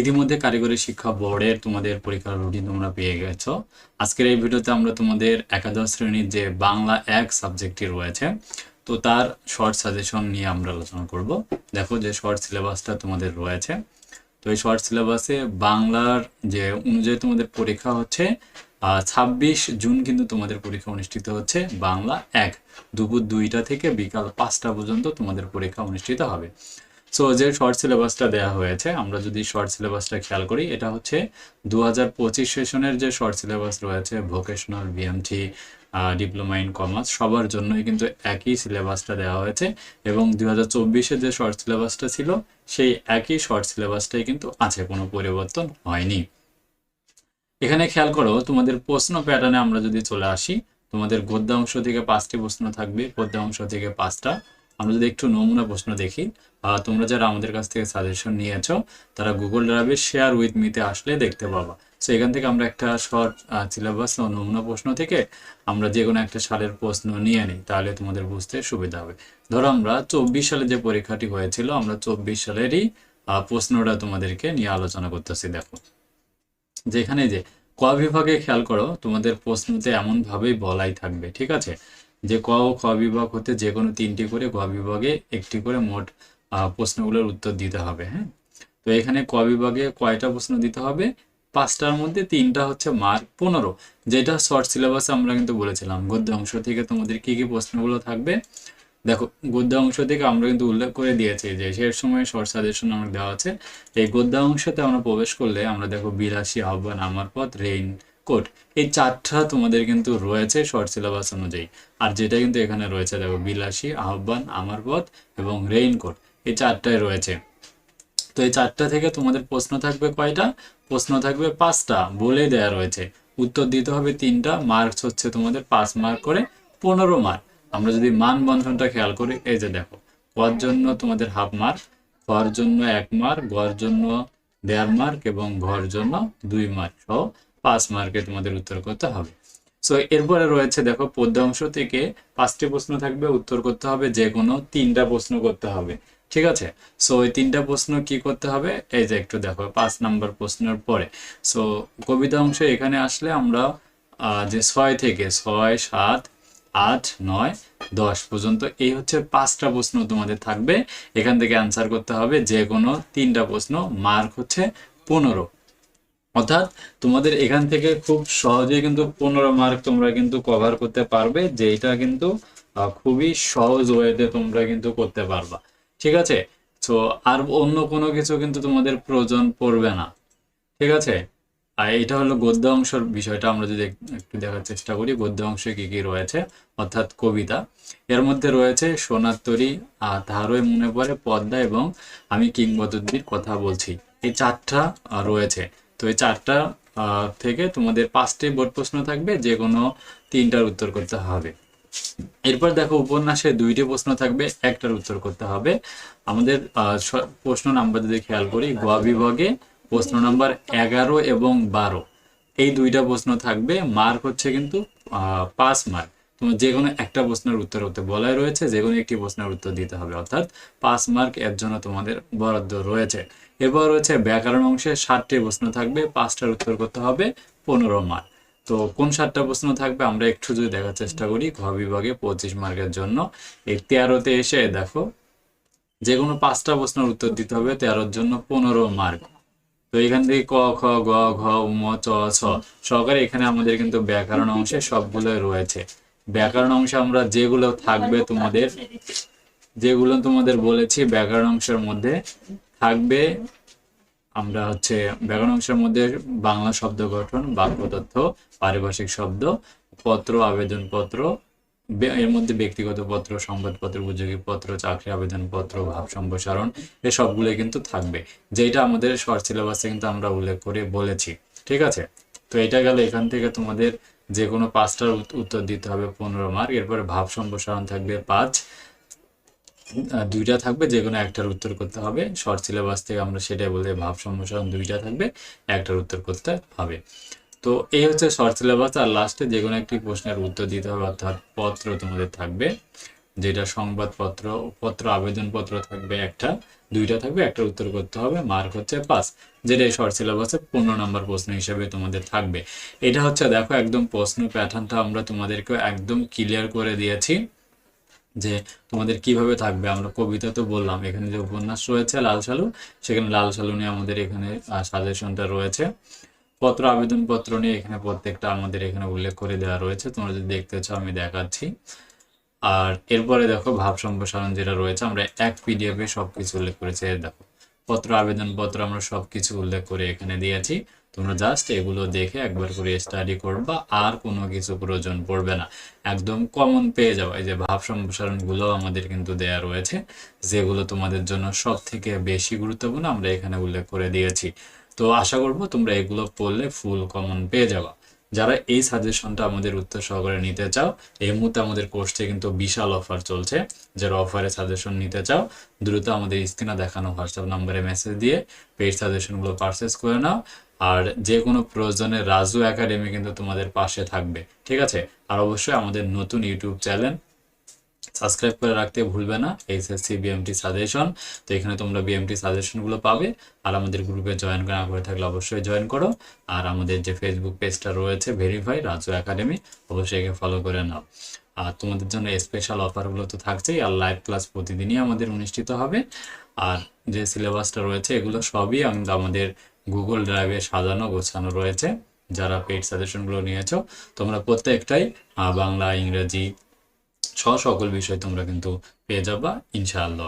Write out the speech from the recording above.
ইতিমধ্যে কারিগরি শিক্ষা বোর্ডের তোমাদের পরীক্ষার রুটিন তোমরা পেয়ে গেছো। আজকের এই ভিডিওতে আমরা তোমাদের একাদশ শ্রেণির যে বাংলা এক সাবজেক্টটি রয়েছে, তো তার শর্ট সাজেশন নিয়ে আমরা আলোচনা করব। দেখো যে শর্ট সিলেবাসটা তোমাদের রয়েছে। তো এই শর্ট সিলেবাসে বাংলার যে অনুযায়ী তোমাদের পরীক্ষা হচ্ছে ছাব্বিশ জুন কিন্তু তোমাদের পরীক্ষা অনুষ্ঠিত হচ্ছে বাংলা এক। দুপুর দুইটা থেকে বিকাল পাঁচটা পর্যন্ত তোমাদের পরীক্ষা অনুষ্ঠিত হবে। সো যে শর্ট সিলেবাসটা দেওয়া হয়েছে, আমরা যদি শর্ট সিলেবাসটা খেয়াল করি, এটা হচ্ছে দু হাজার পঁচিশ সেশনের যে শর্ট সিলেবাস রয়েছে vocational BMT diploma in commerce সবার জন্যই কিন্তু একই সিলেবাসটা দেওয়া হয়েছে এবং দু হাজার যে শর্ট সিলেবাসটা ছিল, সেই একই শর্ট সিলেবাসটাই কিন্তু আছে, কোনো পরিবর্তন হয়নি। এখানে খেয়াল করো, তোমাদের প্রশ্ন প্যাটার্নে আমরা যদি চলে আসি, তোমাদের গদ্যাংশ থেকে পাঁচটি প্রশ্ন থাকবে পদ্য অংশ থেকে পাঁচটা আমরা যদি একটু নমুনা প্রশ্ন দেখি তোমরা যারা আমাদের কাছ থেকে সাজেশন নিয়েছো, তারা গুগল ড্রাইভে শেয়ার উইথ মিতে আসলে দেখতে পাবা। সো এখান থেকে আমরা একটা শর্ট সিলেবাস ও নমুনা প্রশ্ন থেকে আমরা যে কোনো একটা সালের প্রশ্ন নিয়ে নিই, তাহলে তোমাদের বুঝতে সুবিধা হবে। ধরো আমরা চব্বিশ সালে যে পরীক্ষাটি হয়েছিল, আমরা চব্বিশ সালেরই প্রশ্নটা তোমাদেরকে নিয়ে আলোচনা করতেছি, দেখো। যেখানে যে, ক বিভাগে খেয়াল করো, তোমাদের প্রশ্নতে এমন ভাবেই বলাই থাকবে, ঠিক আছে? যে ক ও খ বিভাগ হতে যে কোনো তিনটি করে গ বিভাগে একটি করে মোট প্রশ্নগুলোর উত্তর দিতে হবে হ্যাঁ? তো এখানে ক বিভাগে কয়টা প্রশ্ন দিতে হবে? পাঁচটার মধ্যে তিনটা হচ্ছে মার্ক পনেরো, যেটা শর্ট সিলেবাসে আমরা কিন্তু বলেছিলাম। গদ্য অংশ থেকে তোমাদের কি কি প্রশ্নগুলো থাকবে? দেখো, গদ্য অংশ থেকে আমরা কিন্তু উল্লেখ করে দিয়েছি যে সে সময় শর্ট সাজেশন আমার দেওয়া আছে। এই গদ্য অংশতে আমরা প্রবেশ করলে আমরা দেখো বিলাসী আহ্বান, আমার পথ রেইন কোট এই চারটা তোমাদের কিন্তু রয়েছে শর্ট সিলেবাস অনুযায়ী। আর যেটা কিন্তু এখানে রয়েছে, দেখো, বিলাসী, আহ্বান, আমার পথ এবং রেইন কোট এই চারটায় রয়েছে। তো এই চারটা থেকে তোমাদের প্রশ্ন থাকবে কয়টা? প্রশ্ন থাকবে পাঁচটা, বলে দেয়া রয়েছে। উত্তর দিতে হবে তিনটা মার্কস হচ্ছে তোমাদের পাঁচ মার্ক করে পনেরো মার্ক আমরা যদি মান বন্ধনটা খেয়াল করি, এই যে দেখো কর জন্য তোমাদের হাফ মার্ক ঘর জন্য এক মার্ক ঘর জন্য দেড় মার্ক এবং ঘর জন্য দুই মার্ক সহ পাঁচ মার্কে তোমাদের উত্তর করতে হবে। সো এরপরে রয়েছে দেখো পদ্য অংশ থেকে পাঁচটি প্রশ্ন থাকবে, উত্তর করতে হবে যে কোনো তিনটা প্রশ্ন করতে হবে। ঠিক আছে? সো ওই তিনটা প্রশ্ন কি করতে হবে? এই যে একটু দেখো, পাঁচ নাম্বার প্রশ্নের পরে। সো কবিতা অংশ এখানে আসলে আমরা যে ছয় থেকে, ছয়, সাত, আট, নয়, দশ পর্যন্ত এই হচ্ছে পাঁচটা প্রশ্ন তোমাদের থাকবে। এখান থেকে অ্যান্সার করতে হবে যে কোনো তিনটা প্রশ্ন মার্ক হচ্ছে পনেরো। অর্থাৎ তোমাদের এখান থেকে খুব সহজে কিন্তু পনেরো মার্ক তোমরা কিন্তু কভার করতে পারবে যেটা কিন্তু খুবই সহজ ওয়েতে তোমরা কিন্তু করতে পারবা। ঠিক আছে? তো আর অন্য কোনো কিছু কিন্তু তোমাদের প্রয়োজন পড়বে না। ঠিক আছে? আর এটা হলো গদ্য অংশের বিষয়টা, আমরা যদি একটু দেখার চেষ্টা করি, গদ্য অংশে কি কি রয়েছে? অর্থাৎ কবিতা। এর মধ্যে রয়েছে সোনার তরী তাহারই মনে পড়ে, পদ্মা এবং আমি কিংবদন্তির কথা বলছি। এই চারটা রয়েছে। তো এই চারটা থেকে তোমাদের পাঁচটি বোর্ড প্রশ্ন থাকবে যে কোনো তিনটার উত্তর করতে হবে। এরপর দেখো উপন্যাসে দুইটি প্রশ্ন থাকবে, একটার উত্তর করতে হবে। আমাদের প্রশ্ন নাম্বার যদি খেয়াল করি গোয়া বিভাগে প্রশ্ন নাম্বার এগারো এবং বারো, এই দুইটা প্রশ্ন থাকবে, মার্ক হচ্ছে কিন্তু পাঁচ মার্ক। তোমার যে কোনো একটা প্রশ্নের উত্তর হতে বলাই রয়েছে যে কোনো একটি প্রশ্নের উত্তর দিতে হবে, অর্থাৎ পাঁচ মার্ক এর জন্য তোমাদের বরাদ্দ রয়েছে। এরপর রয়েছে ব্যাকরণ অংশে ষাটটি প্রশ্ন থাকবে, পাঁচটার উত্তর করতে হবে পনেরো মার্ক তো কোন সাতটা প্রশ্ন থাকবে আমরা একটু যদি দেখার চেষ্টা করি, ঘ বিভাগে পঁচিশ মার্কের জন্য। এই তেরোতে এসে দেখো যে কোনো পাঁচটা প্রশ্নের উত্তর দিতে হবে, তেরোর জন্য পনেরো মার্ক তো এখান থেকে ক, খ, গ, ঘ উম চ ছ সহকারে এখানে আমাদের কিন্তু ব্যাকরণ অংশে সবগুলোই রয়েছে। ব্যাকরণ অংশে আমরা যেগুলো থাকবে তোমাদের, যেগুলো তোমাদের বলেছি ব্যাকরণ অংশের মধ্যে থাকবে। আমরা হচ্ছে ব্যাকরণ অংশের মধ্যে বাংলা শব্দ গঠন বাক্য তথ্য পারিভাষিক শব্দ, পত্র, আবেদনপত্র এর মধ্যে ব্যক্তিগত পত্র, সংবাদপত্র, উপযোগী পত্র, চাকরি আবেদনপত্র, ভাব সম্প্রসারণ এ সবগুলো কিন্তু থাকবে। যেটা আমাদের শর্ট সিলেবাসে কিন্তু আমরা উল্লেখ করে বলেছি। ঠিক আছে? তো এটা গেলে এখান থেকে তোমাদের যে কোনো পাঁচটার উত্তর দিতে হবে, পনেরো মার্ক এরপরে ভাব সম্প্রসারণ থাকবে পাঁচ। দুইটা থাকবে যে কোনো একটার উত্তর করতে হবে। শর্ট সিলেবাস থেকে আমরা সেটাই বলতে ভাব সম্প্রসারণ দুইটা থাকবে, একটার উত্তর করতে হবে। তো এই হচ্ছে শর্ট সিলেবাস, আর লাস্টে যে কোনো একটি প্রশ্নের উত্তর দিতে হবে, অর্থাৎ পত্র তোমাদের থাকবে, যেটা সংবাদপত্র, পত্র, আবেদনপত্র থাকবে একটা, দুইটা থাকবে একটা উত্তর করতে হবে মার্ক হচ্ছে পাস যেটা এই শর্ট সিলেবাসে পনেরো নম্বর প্রশ্ন হিসেবে তোমাদের থাকবে। এটা হচ্ছে, দেখো, একদম প্রশ্ন প্যাটার্নটা আমরা তোমাদেরকে একদম ক্লিয়ার করে দিয়েছি। যে তোমাদের কীভাবে থাকবে? আমরা কবিতা তো বললাম। এখানে যে উপন্যাস রয়েছে, লাল সালু সেখানে লাল সালু নিয়ে আমাদের এখানে সাজেশনটা রয়েছে। পত্র, আবেদনপত্র নিয়ে এখানে প্রত্যেকটা আমাদের এখানে উল্লেখ করে দেওয়া রয়েছে। তোমরা যদি দেখতে চাও, আমি দেখাচ্ছি। আর এরপরে দেখো, ভাব সম্প্রসারণ যেটা রয়েছে, আমরা এক পিডিএফ এ সবকিছু উল্লেখ করেছি। দেখো, পত্র, আবেদনপত্র আমরা সবকিছু উল্লেখ করে এখানে দিয়েছি। তোমরা জাস্ট এগুলো দেখে একবার করে স্টাডি করবা আর কোনো কিছু প্রয়োজন পড়বে না। একদম কমন পেয়ে যাবে এই যে ভাব সম্প্রসারণগুলো আমাদের কিন্তু দেয়া রয়েছে, যেগুলো তোমাদের জন্য সব থেকে বেশি গুরুত্বপূর্ণ, আমরা এখানে উল্লেখ করে দিয়েছি। তো আশা করব তোমরা এগুলো পড়লে ফুল কমন পেয়ে যাবা। যারা এই সাজেশনটা আমাদের উত্তর সহকারে নিতে চাও, এই মুহূর্তে আমাদের কোর্সে কিন্তু বিশাল অফার চলছে। যারা অফারে সাজেশন নিতে চাও, দ্রুত আমাদের স্ক্রিনে দেখানো হোয়াটসঅ্যাপ নাম্বারে মেসেজ দিয়ে পেইড সাজেশনগুলো পারচেস করে নাও। আর যে কোনো প্রয়োজনে রাজু একাডেমি কিন্তু তোমাদের পাশে থাকবে, ঠিক আছে? আর অবশ্যই আমাদের নতুন ইউটিউব চ্যানেল সাবস্ক্রাইব করে রাখতে ভুলবে না, এইচএসসি বিএমটি সাজেশন তো এখানে তোমরা বিএমটি সাজেশনগুলো পাবে, আর আমাদের গ্রুপে জয়েন না করে থাকলে অবশ্যই জয়েন করো। আর আমাদের যে ফেসবুক পেজটা রয়েছে ভেরিফাই রাজু একাডেমি, অবশ্যই একে ফলো করে নাও। আর তোমাদের জন্য স্পেশাল অফারগুলো তো থাকছেই, আর লাইভ ক্লাস প্রতিদিনই আমাদের অনুষ্ঠিত হবে। আর যে সিলেবাসটা রয়েছে, এগুলো সবই আম- আমাদের গুগল ড্রাইভে সাজানো, গোছানো রয়েছে। যারা পেইড সাজেশনগুলো নিয়েছো, তোমরা প্রত্যেকটাই বাংলা, ইংরেজি সহ সকল বিষয় তোমরা কিন্তু পেয়ে যাবা, ইনশাআল্লাহ।